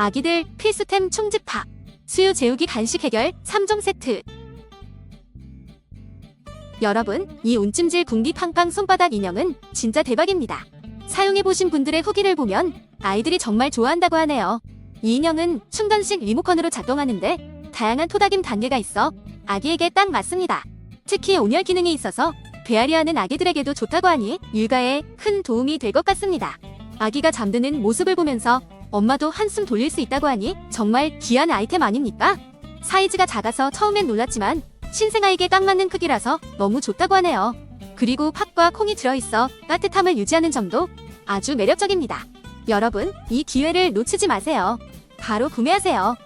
아기들 필수템 총집합. 수유 재우기 간식 해결 3종 세트. 여러분, 이 운찜질 궁디 팡팡 손바닥 인형은 진짜 대박입니다. 사용해보신 분들의 후기를 보면 아이들이 정말 좋아한다고 하네요. 이 인형은 충전식 리모컨으로 작동하는데 다양한 토닥임 단계가 있어 아기에게 딱 맞습니다. 특히 온열 기능이 있어서 배앓이하는 아기들에게도 좋다고 하니 육아에 큰 도움이 될 것 같습니다. 아기가 잠드는 모습을 보면서 엄마도 한숨 돌릴 수 있다고 하니 정말 귀한 아이템 아닙니까? 사이즈가 작아서 처음엔 놀랐지만 신생아에게 딱 맞는 크기라서 너무 좋다고 하네요. 그리고 팥과 콩이 들어있어 따뜻함을 유지하는 점도 아주 매력적입니다. 여러분, 이 기회를 놓치지 마세요. 바로 구매하세요.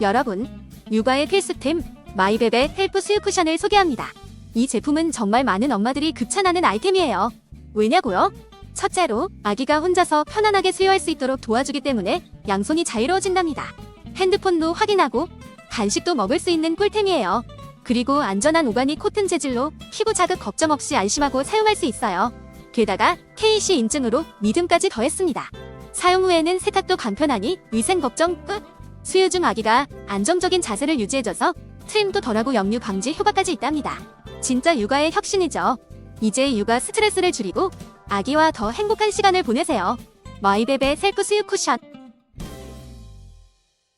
여러분, 육아의 필수템 마이베베 헬프 수유 쿠션을 소개합니다. 이 제품은 정말 많은 엄마들이 극찬하는 아이템이에요. 왜냐고요? 첫째로 아기가 혼자서 편안하게 수유할 수 있도록 도와주기 때문에 양손이 자유로워진답니다. 핸드폰도 확인하고 간식도 먹을 수 있는 꿀템이에요. 그리고 안전한 오가닉 코튼 재질로 피부 자극 걱정 없이 안심하고 사용할 수 있어요. 게다가 KC 인증으로 믿음까지 더했습니다. 사용 후에는 세탁도 간편하니 위생 걱정 끝! 수유 중 아기가 안정적인 자세를 유지해줘서 트림도 덜하고 역류 방지 효과까지 있답니다. 진짜 육아의 혁신이죠. 이제 육아 스트레스를 줄이고 아기와 더 행복한 시간을 보내세요. 마이베베 셀프 수유 쿠션.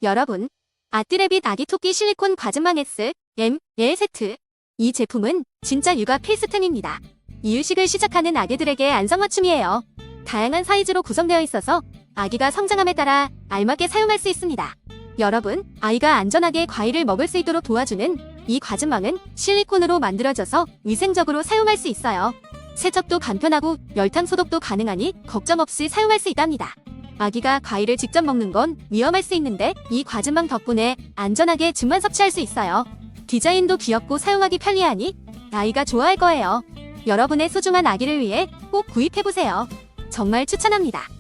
여러분, 아띠레빗 아기 토끼 실리콘 과즙망 S M L 세트. 이 제품은 진짜 육아 필수템입니다. 이유식을 시작하는 아기들에게 안성맞춤이에요. 다양한 사이즈로 구성되어 있어서 아기가 성장함에 따라 알맞게 사용할 수 있습니다. 여러분, 아이가 안전하게 과일을 먹을 수 있도록 도와주는 이 과즙망은 실리콘으로 만들어져서 위생적으로 사용할 수 있어요. 세척도 간편하고 열탕 소독도 가능하니 걱정 없이 사용할 수 있답니다. 아기가 과일을 직접 먹는 건 위험할 수 있는데 이 과즙망 덕분에 안전하게 즙만 섭취할 수 있어요. 디자인도 귀엽고 사용하기 편리하니 아이가 좋아할 거예요. 여러분의 소중한 아기를 위해 꼭 구입해보세요. 정말 추천합니다.